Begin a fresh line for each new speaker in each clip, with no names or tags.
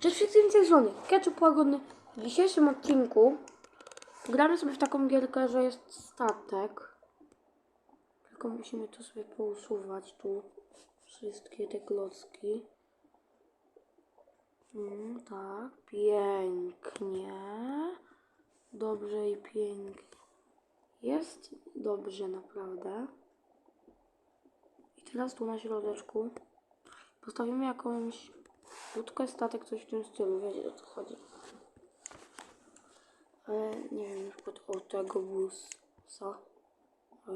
Cześć wszystkim z tej strony, Ketchup Łagodny. W dzisiejszym odcinku gramy sobie w taką gierkę, że jest statek. Tylko musimy to sobie pousuwać tu. Wszystkie te klocki. Mm, tak, pięknie. Dobrze i pięknie. Jest dobrze naprawdę. I teraz tu na środeczku postawimy jakąś łódkę, statek, coś w tym stylu. Wiecie o co chodzi. Ale nie wiem, na przykład o tego busa. O.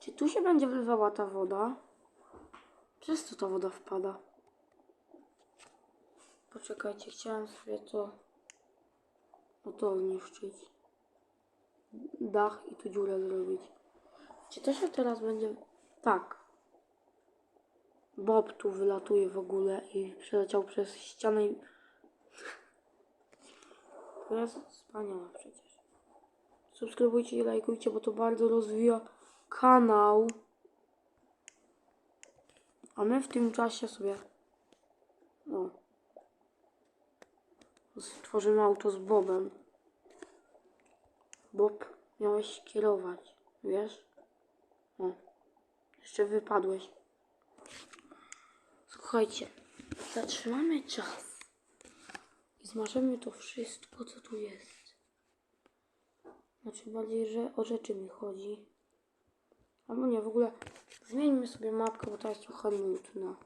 Czy tu się będzie wlewała ta woda? Przez co ta woda wpada? Poczekajcie, chciałem sobie to oto zniszczyć. Dach i tu dziurę zrobić. Czy to się teraz będzie... Tak. Bob tu wylatuje w ogóle i przeleciał przez ścianę i... To jest wspaniałe przecież. Subskrybujcie i lajkujcie, bo to bardzo rozwija kanał. A my w tym czasie sobie... O. Stworzymy auto z Bobem. Bob, miałeś kierować, wiesz? O. Jeszcze wypadłeś. Słuchajcie, zatrzymamy czas i zmarzemy to wszystko, co tu jest. Znaczy bardziej, że o rzeczy mi chodzi. Albo nie, w ogóle zmieńmy sobie mapkę, bo to jest trochę nudna.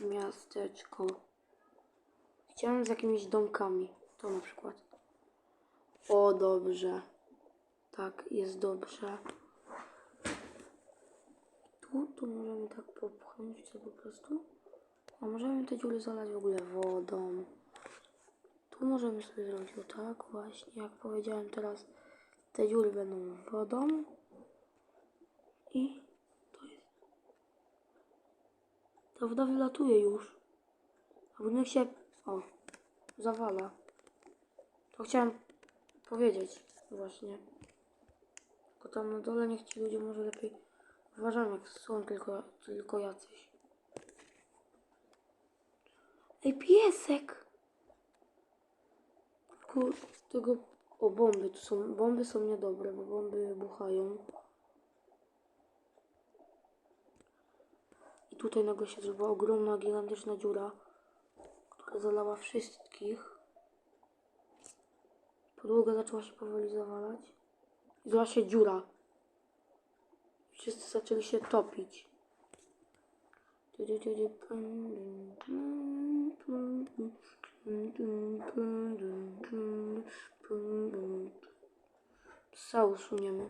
Miasteczko. Chciałem z jakimiś domkami. To na przykład. O, dobrze. Tak, jest dobrze. Tu, możemy tak popchnąć to po prostu. A możemy te dziury zalać w ogóle wodą. Tu możemy sobie zrobić o tak właśnie, jak powiedziałem teraz. Te dziury będą wodą. I to jest. Ta woda wylatuje już. A budynek się, o, zawala. To chciałem powiedzieć właśnie. Tylko tam na dole niech ci ludzie może lepiej uważają, jak są tylko, tylko jacyś. Ej, piesek! Kur... tego... O, bomby tu są. Bomby są niedobre, bo bomby wybuchają. I tutaj nagle się zrobiła ogromna, gigantyczna dziura, która zalała wszystkich. Podłoga zaczęła się powoli zawalać. Zrobiła się dziura. Wszyscy zaczęli się topić. Psa usuniemy.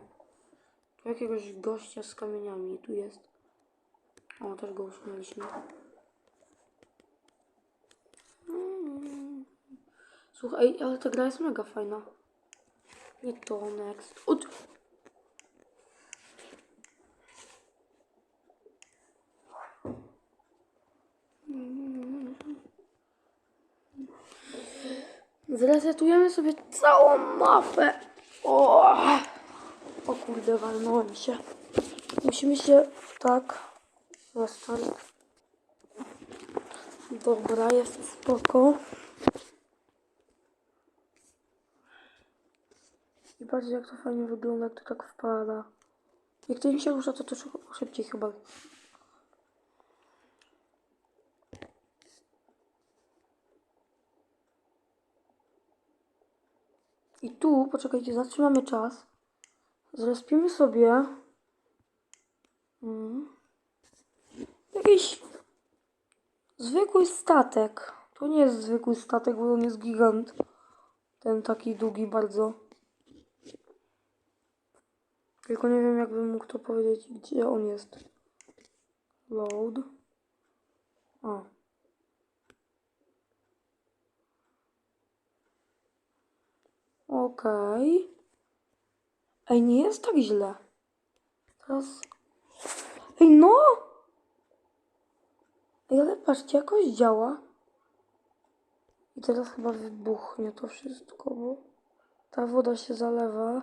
Tu jakiegoś gościa z kamieniami. Tu jest. O, też go usunęliśmy. Słuchaj, ale ta gra jest mega fajna. Nie to next. Od... Zresetujemy sobie całą mapę. O, o kurde, walnąłem się. Musimy się tak. Restart. Dobra, jest spoko. I patrzcie jak to fajnie wygląda, jak to tak wpada. Jak to im się rusza, to to szy- szybciej chyba. I tu, poczekajcie, zatrzymamy czas. Zrespimy sobie mm, jakiś zwykły statek. To nie jest zwykły statek, bo on jest gigant. Ten taki długi bardzo. Tylko nie wiem, jakbym mógł to powiedzieć, gdzie on jest. Load. O. Okej. Ej, nie jest tak źle. Teraz... Ej, no! Ej, ale patrzcie, jakoś działa. I teraz chyba wybuchnie to wszystko, bo ta woda się zalewa.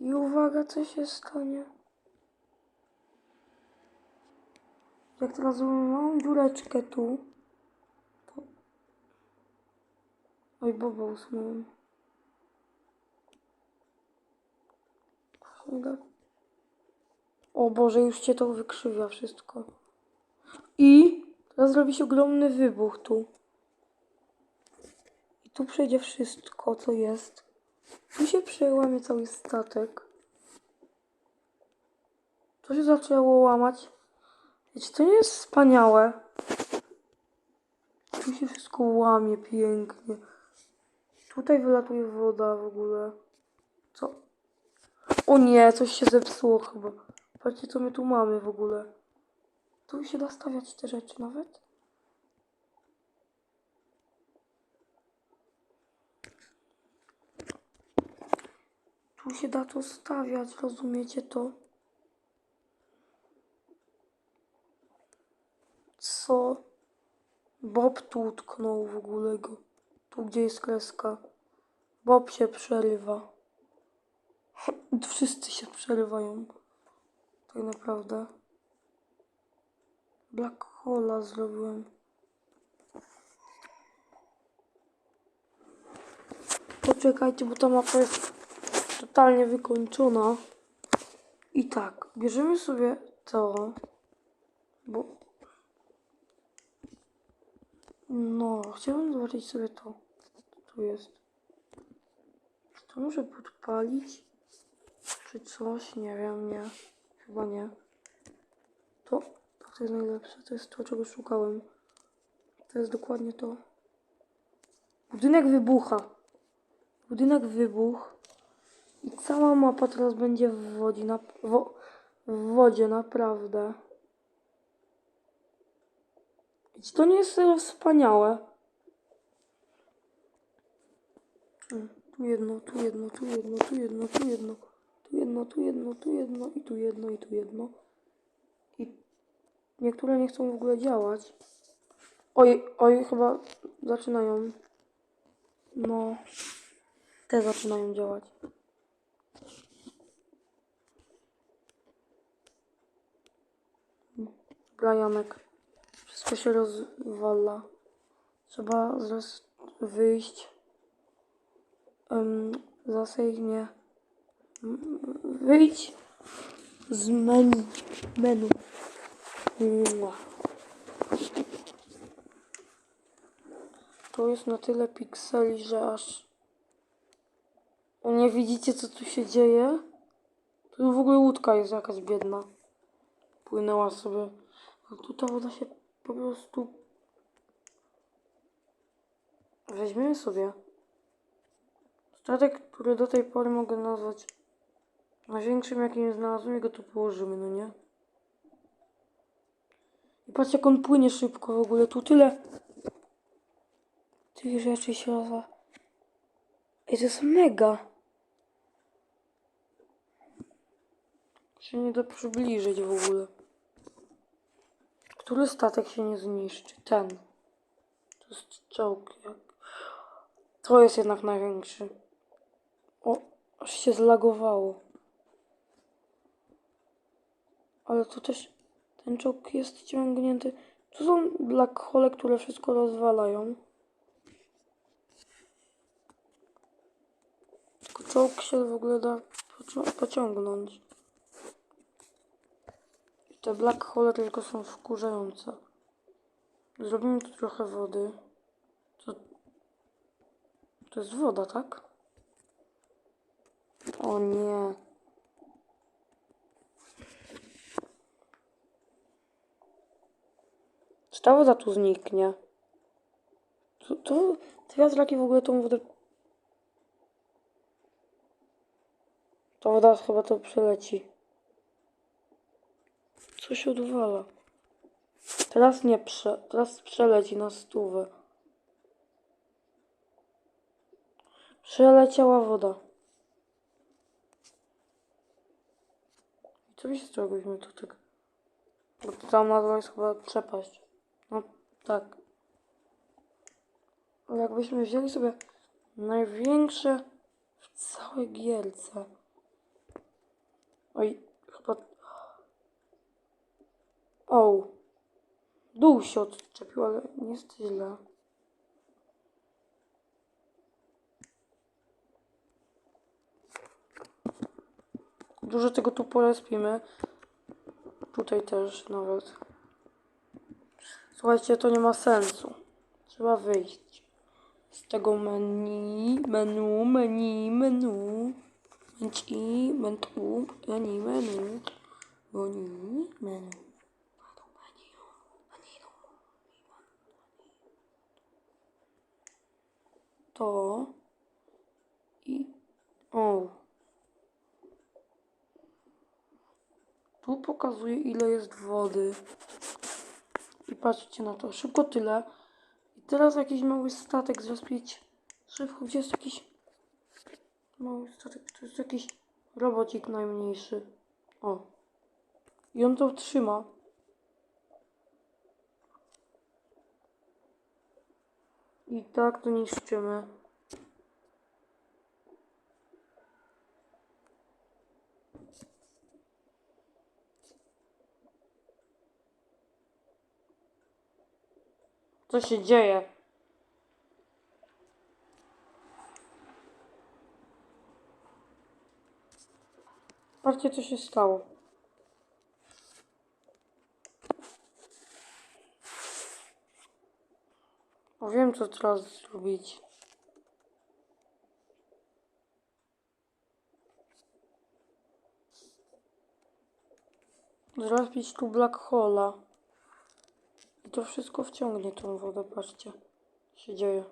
I uwaga, co się stanie. Jak teraz zrobię małą dziureczkę tu, to... Oj, boba usunąłem. Chwilę. O Boże, już cię to wykrzywia wszystko. I teraz zrobi się ogromny wybuch tu. I tu przejdzie wszystko, co jest. Tu się przełamie cały statek. To się zaczęło łamać. Wiecie, to nie jest wspaniałe. Tu się wszystko łamie pięknie. Tutaj wylatuje woda w ogóle. Co? O nie, coś się zepsuło chyba. Patrzcie, co my tu mamy w ogóle. Tu się da stawiać te rzeczy nawet. Tu się da to stawiać, rozumiecie to? Co? Bob tu utknął w ogóle go. Tu gdzie jest kreska. Bob się przerywa. Wszyscy się przerywają. Tak naprawdę. Black Hola zrobiłem. Poczekajcie, bo ta mapa jest totalnie wykończona. I tak, bierzemy sobie to, bo... No, chciałbym zobaczyć sobie to. Tu jest? Czy to muszę podpalić? Czy coś? Nie wiem, nie. Chyba nie. To, to jest najlepsze. To jest to, czego szukałem. To jest dokładnie to. Budynek wybucha. Budynek wybuch. I cała mapa teraz będzie w wodzie, na, wo, w wodzie, naprawdę. I to nie jest serio wspaniałe? Mm, Tu jedno, tu jedno, tu jedno, tu jedno, tu jedno, tu jedno, tu jedno, tu jedno i tu jedno i tu jedno. I niektóre nie chcą w ogóle działać. Oj, oj, chyba zaczynają. No, te zaczynają działać. Brajanek. Wszystko się rozwala. Trzeba zaraz wyjść. Um, zasej nie. Mm, Wyjdź z menu. Menu. To jest na tyle pikseli, że aż... Nie widzicie co tu się dzieje? Tu w ogóle łódka jest jakaś biedna. Płynęła sobie. A tu ta woda się po prostu... Weźmiemy sobie. Statek, który do tej pory mogę nazwać największym jakim znalazłem i go tu położymy, no nie? I patrz jak on płynie szybko w ogóle. Tu tyle tych rzeczy się rozwa. Ej, to jest mega. Się nie da przybliżyć w ogóle. Który statek się nie zniszczy? Ten. To jest czołg. To jest jednak największy. Aż się zlagowało. Ale tu też ten czołg jest ciągnięty. Tu są black hole, które wszystko rozwalają. Tylko czołg się w ogóle da pociągnąć. I te black hole tylko są wkurzające. Zrobimy tu trochę wody. To, to jest woda, tak? O nie. Czy ta woda tu zniknie? To, to te wiatraki w ogóle tą wodę... Ta woda chyba to przeleci. Co się odwala? Teraz nie prze... Teraz przeleci na stówę. Przeleciała woda. I co mi to tak? Bo tam na dole jest chyba przepaść. No tak. Jakbyśmy wzięli sobie największe w całej gierce. Oj, chyba... O! Dół się odczepił, ale nie jest źle. Dużo tego tu porespimy. Tutaj też nawet. Słuchajcie, to nie ma sensu. Trzeba wyjść z tego menu, menu, menu, menu. Menu, menu, menu, menu. Menu, menu. To i o. Tu pokazuje ile jest wody. I patrzcie na to, szybko tyle. I teraz jakiś mały statek zrespić. Szybko, gdzie jest jakiś mały statek? To jest jakiś robocik najmniejszy. O. I on to trzyma. I tak to niszczymy. Co się dzieje? Patrzcie, co się stało. Wiem, co teraz zrobić. Zrobić tu black hola. I to wszystko wciągnie tą wodę, patrzcie. Się dzieje.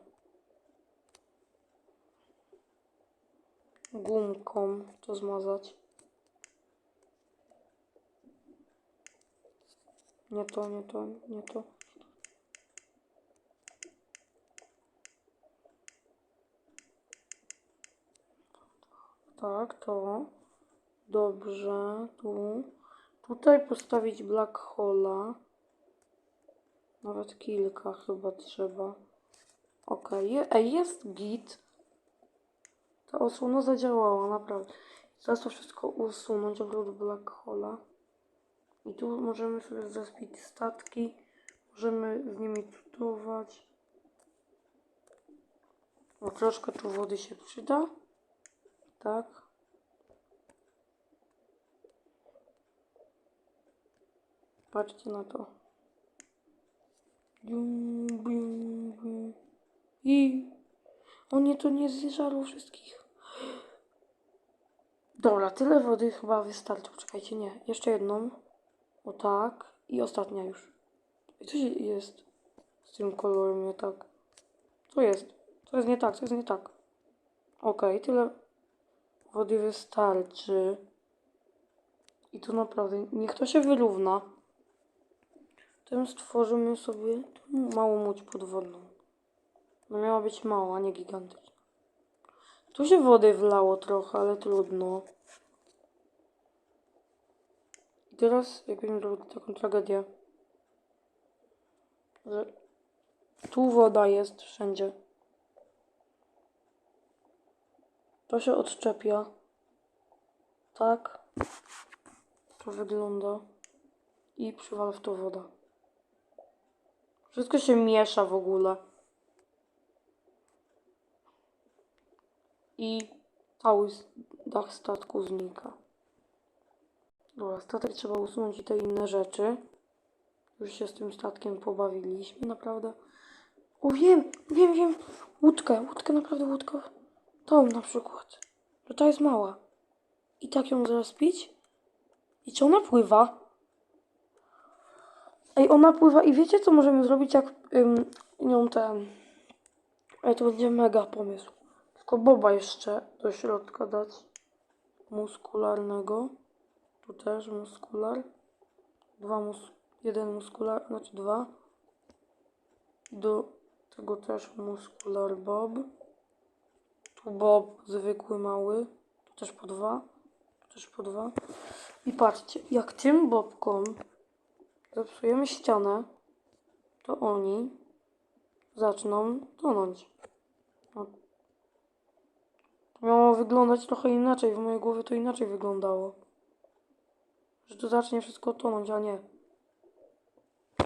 Gumką to zmazać. Nie to, nie to, nie to. Tak, to. Dobrze, tu. Tutaj postawić black hola. Nawet kilka chyba trzeba. Ok, je, ej, jest git. Ta osłona zadziałała, naprawdę. Teraz to wszystko usunąć od black hola. I tu możemy sobie zaspić statki. Możemy z nimi tutować. O, troszkę tu wody się przyda. Tak. Patrzcie na to. I... O nie, to nie zjeżarło wszystkich. Dobra, tyle wody chyba wystarczy. Czekajcie, nie. Jeszcze jedną. O tak. I ostatnia już. I co jest z tym kolorem nie tak? Co jest? Co jest nie tak? Co jest nie tak? Okej, tyle wody wystarczy. I to naprawdę, niech to się wyrówna. Tym stworzymy sobie małą łódź podwodną. No miała być mała, nie gigantyczna. Tu się wody wlało trochę, ale trudno. I teraz jakbym zrobił taką tragedię, że tu woda jest wszędzie. To się odczepia. Tak. To wygląda. I przywala w to woda. Wszystko się miesza w ogóle. I cały dach statku znika. Dobra, statek trzeba usunąć i te inne rzeczy. Już się z tym statkiem pobawiliśmy, naprawdę. O, wiem, wiem, wiem. Łódkę, łódkę, naprawdę łódkę. Tą na przykład. Że ta jest mała. I tak ją zrespić. I czy ona pływa? Ej, ona pływa i wiecie co możemy zrobić, jak ym, nią ten... Ej, to będzie mega pomysł. Tylko boba jeszcze do środka dać. Muskularnego. Tu też muskular. Dwa mus... Jeden muskular, znaczy dwa. Do tego też muskular bob. Tu bob zwykły mały. Tu też po dwa. Tu też po dwa. I patrzcie, jak tym bobkom zepsujemy ścianę, to oni zaczną tonąć. No. To miało wyglądać trochę inaczej. W mojej głowie to inaczej wyglądało. że tu zacznie wszystko tonąć, a nie.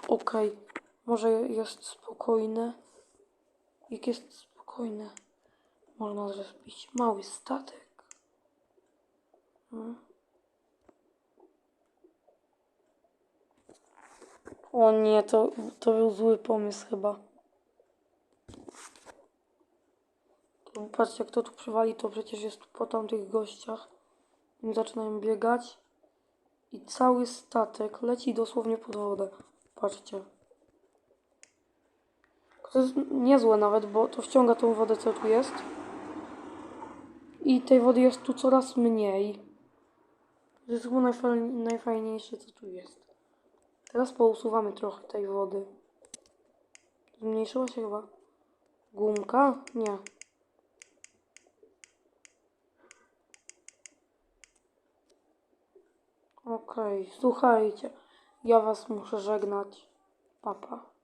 Okej, może jest spokojne. Jak jest spokojne, można zrespić mały statek. Hmm. O nie, to, to był zły pomysł chyba. Patrzcie, jak to tu przywali, to przecież jest po tamtych gościach. Oni zaczynają biegać. I cały statek leci dosłownie pod wodę. Patrzcie. To jest niezłe nawet, bo to wciąga tą wodę, co tu jest. I tej wody jest tu coraz mniej. To jest chyba najfajniej, najfajniejsze, co tu jest. Teraz pousuwamy trochę tej wody. Zmniejszyła się chyba gumka? Nie. Okej, słuchajcie. Ja was muszę żegnać. Papa.